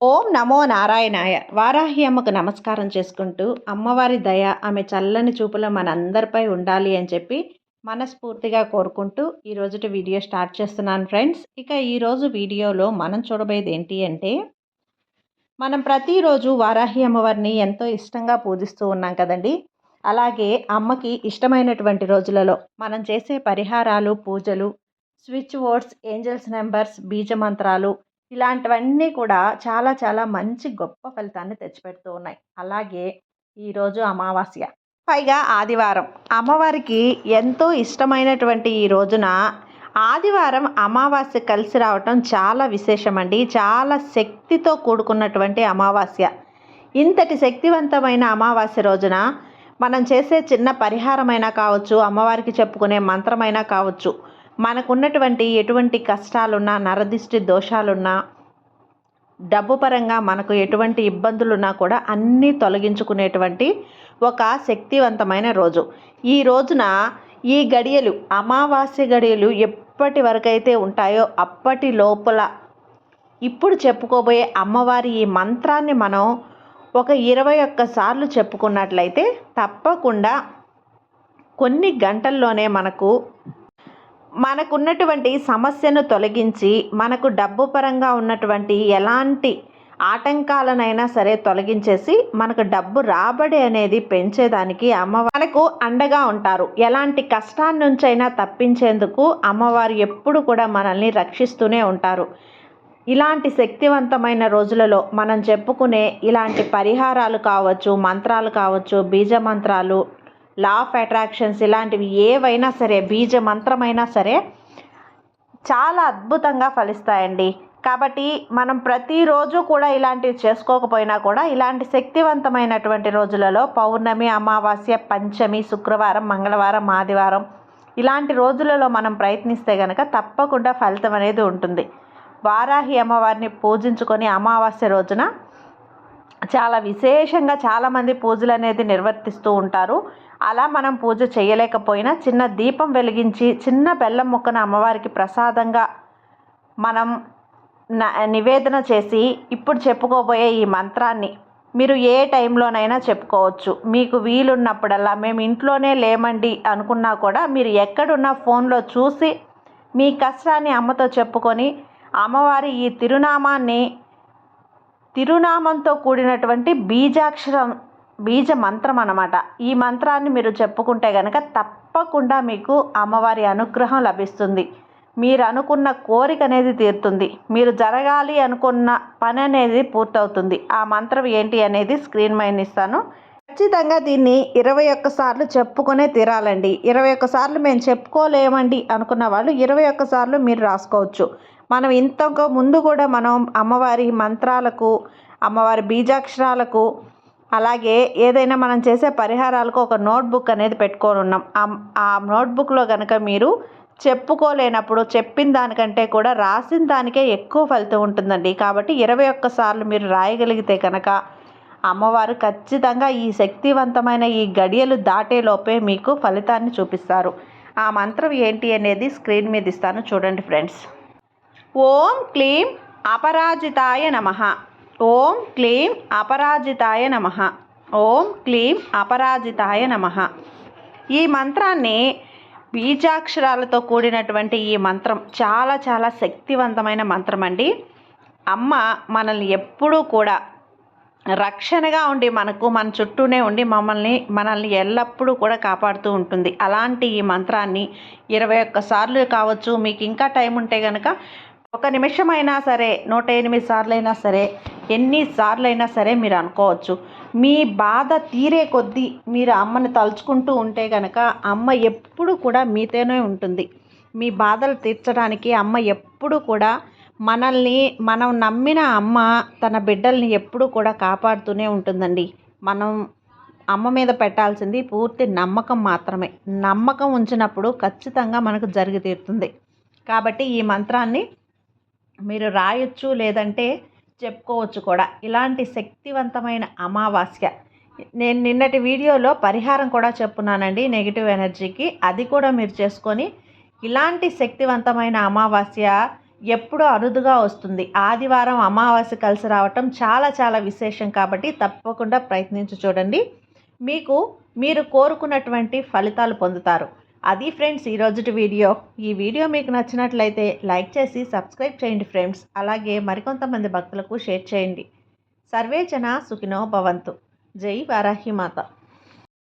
ఓం నమో నారాయణాయ. వారాహి అమ్మకు నమస్కారం చేసుకుంటూ అమ్మవారి దయ ఆమె చల్లని చూపులో మనందరిపై ఉండాలి అని చెప్పి మనస్ఫూర్తిగా కోరుకుంటూ ఈ రోజుటి వీడియో స్టార్ట్ చేస్తున్నాను ఫ్రెండ్స్. ఇక ఈరోజు వీడియోలో మనం చూడబోయేది ఏంటి అంటే మనం ప్రతిరోజు వారాహి అమ్మవారిని ఎంతో ఇష్టంగా పూజిస్తూ ఉన్నాం కదండి. అలాగే అమ్మకి ఇష్టమైనటువంటి రోజులలో మనం చేసే పరిహారాలు పూజలు స్విచ్ బోర్డ్స్ ఏంజల్స్ నెంబర్స్ బీజ మంత్రాలు ఇలాంటివన్నీ కూడా చాలా చాలా మంచి గొప్ప ఫలితాన్ని తెచ్చిపెడుతూ ఉన్నాయి. అలాగే ఈరోజు అమావాస్య. పైగా ఆదివారం. అమ్మవారికి ఎంతో ఇష్టమైనటువంటి ఈ రోజున ఆదివారం అమావాస్య కలిసి రావటం చాలా విశేషమండి. చాలా శక్తితో కూడుకున్నటువంటి అమావాస్య. ఇంతటి శక్తివంతమైన అమావాస్య రోజున మనం చేసే చిన్న పరిహారమైనా కావచ్చు అమ్మవారికి చెప్పుకునే మంత్రమైనా కావచ్చు మనకున్నటువంటి ఎటువంటి కష్టాలున్నా నరదిష్టి దోషాలున్నా డబ్బు పరంగా మనకు ఎటువంటి ఇబ్బందులున్నా కూడా అన్నీ తొలగించుకునేటువంటి ఒక శక్తివంతమైన రోజు. ఈ రోజున ఈ గడియలు అమావాస్య గడియలు ఎప్పటి వరకైతే ఉంటాయో అప్పటి లోపల ఇప్పుడు చెప్పుకోబోయే అమ్మవారి ఈ మంత్రాన్ని మనం ఒక ఇరవై ఒక్కసార్లు చెప్పుకున్నట్లయితే తప్పకుండా కొన్ని గంటల్లోనే మనకు మనకున్నటువంటి సమస్యను తొలగించి మనకు డబ్బు పరంగా ఉన్నటువంటి ఎలాంటి ఆటంకాలనైనా సరే తొలగించేసి మనకు డబ్బు రాబడి అనేది పెంచేదానికి అమ్మవారు మనకు అండగా ఉంటారు. ఎలాంటి కష్టాన్ని నుంచైనా తప్పించేందుకు అమ్మవారు ఎప్పుడు కూడా మనల్ని రక్షిస్తూనే ఉంటారు. ఇలాంటి శక్తివంతమైన రోజులలో మనం చెప్పుకునే ఇలాంటి పరిహారాలు కావచ్చు మంత్రాలు కావచ్చు బీజ మంత్రాలు లా ఆఫ్ అట్రాక్షన్స్ ఇలాంటివి ఏవైనా సరే బీజ మంత్రమైనా సరే చాలా అద్భుతంగా ఫలిస్తాయండి. కాబట్టి మనం ప్రతిరోజు కూడా ఇలాంటివి చేసుకోకపోయినా కూడా ఇలాంటి శక్తివంతమైనటువంటి రోజులలో పౌర్ణమి అమావాస్య పంచమి శుక్రవారం మంగళవారం ఆదివారం ఇలాంటి రోజులలో మనం ప్రయత్నిస్తే కనుక తప్పకుండా ఫలితం అనేది ఉంటుంది. వారాహి అమ్మవారిని పూజించుకొని అమావాస్య రోజున చాలా విశేషంగా చాలామంది పూజలు అనేది నిర్వర్తిస్తూ ఉంటారు. అలా మనం పూజ చేయలేకపోయినా చిన్న దీపం వెలిగించి చిన్న బెల్లం ముక్కను అమ్మవారికి ప్రసాదంగా మనం నివేదన చేసి ఇప్పుడు చెప్పుకోబోయే ఈ మంత్రాన్ని మీరు ఏ టైంలోనైనా చెప్పుకోవచ్చు. మీకు వీలున్నప్పుడల్లా మేము ఇంట్లోనే లేమండి అనుకున్నా కూడా మీరు ఎక్కడున్నా ఫోన్లో చూసి మీ కష్టాన్ని అమ్మతో చెప్పుకొని అమ్మవారి ఈ తిరునామాన్ని తిరునామంతో కూడినటువంటి బీజాక్షరం బీజ మంత్రం అన్నమాట. ఈ మంత్రాన్ని మీరు చెప్పుకుంటే కనుక తప్పకుండా మీకు అమ్మవారి అనుగ్రహం లభిస్తుంది. మీరు అనుకున్న కోరిక అనేది తీరుతుంది. మీరు జరగాలి అనుకున్న పని అనేది పూర్తవుతుంది. ఆ మంత్రం ఏంటి అనేది స్క్రీన్ మైన్ ఇస్తాను. ఖచ్చితంగా దీన్ని ఇరవై ఒక్కసార్లు చెప్పుకునే తీరాలండి. ఇరవై ఒక్కసార్లు మేము చెప్పుకోలేమండి అనుకున్న వాళ్ళు ఇరవై ఒక్కసార్లు మీరు రాసుకోవచ్చు. మనం ఇంతకు ముందు కూడా మనం అమ్మవారి మంత్రాలకు అమ్మవారి బీజాక్షరాలకు అలాగే ఏదైనా మనం చేసే పరిహారాలకు ఒక నోట్బుక్ అనేది పెట్టుకొని ఉన్నాం. ఆ నోట్బుక్లో కనుక మీరు చెప్పుకోలేనప్పుడు చెప్పిన దానికంటే కూడా రాసిన దానికే ఎక్కువ ఫలితం ఉంటుందండి. కాబట్టి ఇరవై ఒక్కసార్లు మీరు రాయగలిగితే కనుక అమ్మవారు ఖచ్చితంగా ఈ శక్తివంతమైన ఈ గడియలు దాటేలోపే మీకు ఫలితాన్ని చూపిస్తారు. ఆ మంత్రం ఏంటి అనేది స్క్రీన్ మీద ఇస్తాను. చూడండి ఫ్రెండ్స్. ఓం క్లీం అపరాజితాయ నమ. ఓం క్లీం అపరాజితాయ నమ. ఓం క్లీం అపరాజితాయ నమ. ఈ మంత్రాన్ని బీజాక్షరాలతో కూడినటువంటి ఈ మంత్రం చాలా చాలా శక్తివంతమైన మంత్రం అండి అమ్మ మనల్ని ఎప్పుడూ కూడా రక్షణగా ఉండి మనకు మన చుట్టూనే ఉండి మమ్మల్ని మనల్ని ఎల్లప్పుడూ కూడా కాపాడుతూ ఉంటుంది. అలాంటి ఈ మంత్రాన్ని ఇరవై ఒక్కసార్లు కావచ్చు. మీకు ఇంకా టైం ఉంటే కనుక ఒక నిమిషమైనా సరే నూట ఎనిమిది సార్లైనా సరే ఎన్నిసార్లైనా సరే మీరు అనుకోవచ్చు. మీ బాధ తీరే కొద్దీ మీరు అమ్మని తలుచుకుంటూ ఉంటే కనుక అమ్మ ఎప్పుడు కూడా మీతోనే ఉంటుంది. మీ బాధలు తీర్చడానికి అమ్మ ఎప్పుడు కూడా మనల్ని మనం నమ్మిన అమ్మ తన బిడ్డల్ని ఎప్పుడు కూడా కాపాడుతూనే ఉంటుందండి. మనం అమ్మ మీద పెట్టాల్సింది పూర్తి నమ్మకం మాత్రమే. నమ్మకం ఉంచినప్పుడు ఖచ్చితంగా మనకు జరిగి తీరుతుంది. కాబట్టి ఈ మంత్రాన్ని మీరు రాయొచ్చు లేదంటే చెప్పుకోవచ్చు కూడా. ఇలాంటి శక్తివంతమైన అమావాస్య. నేను నిన్నటి వీడియోలో పరిహారం కూడా చెప్పున్నానండి నెగిటివ్ ఎనర్జీకి. అది కూడా మీరు చేసుకొని ఇలాంటి శక్తివంతమైన అమావాస్య ఎప్పుడూ అరుదుగా వస్తుంది. ఆదివారం అమావాస్య కలిసి రావటం చాలా చాలా విశేషం కాబట్టి తప్పకుండా ప్రయత్నించి చూడండి. మీకు మీరు కోరుకున్నటువంటి ఫలితాలు పొందుతారు. అది ఫ్రెండ్స్ ఈరోజుటి వీడియో. ఈ వీడియో మీకు నచ్చినట్లయితే లైక్ చేసి సబ్స్క్రైబ్ చేయండి ఫ్రెండ్స్. అలాగే మరికొంతమంది భక్తులకు షేర్ చేయండి. సర్వే జన సుఖినో భవంతు. జై వారాహి మాత.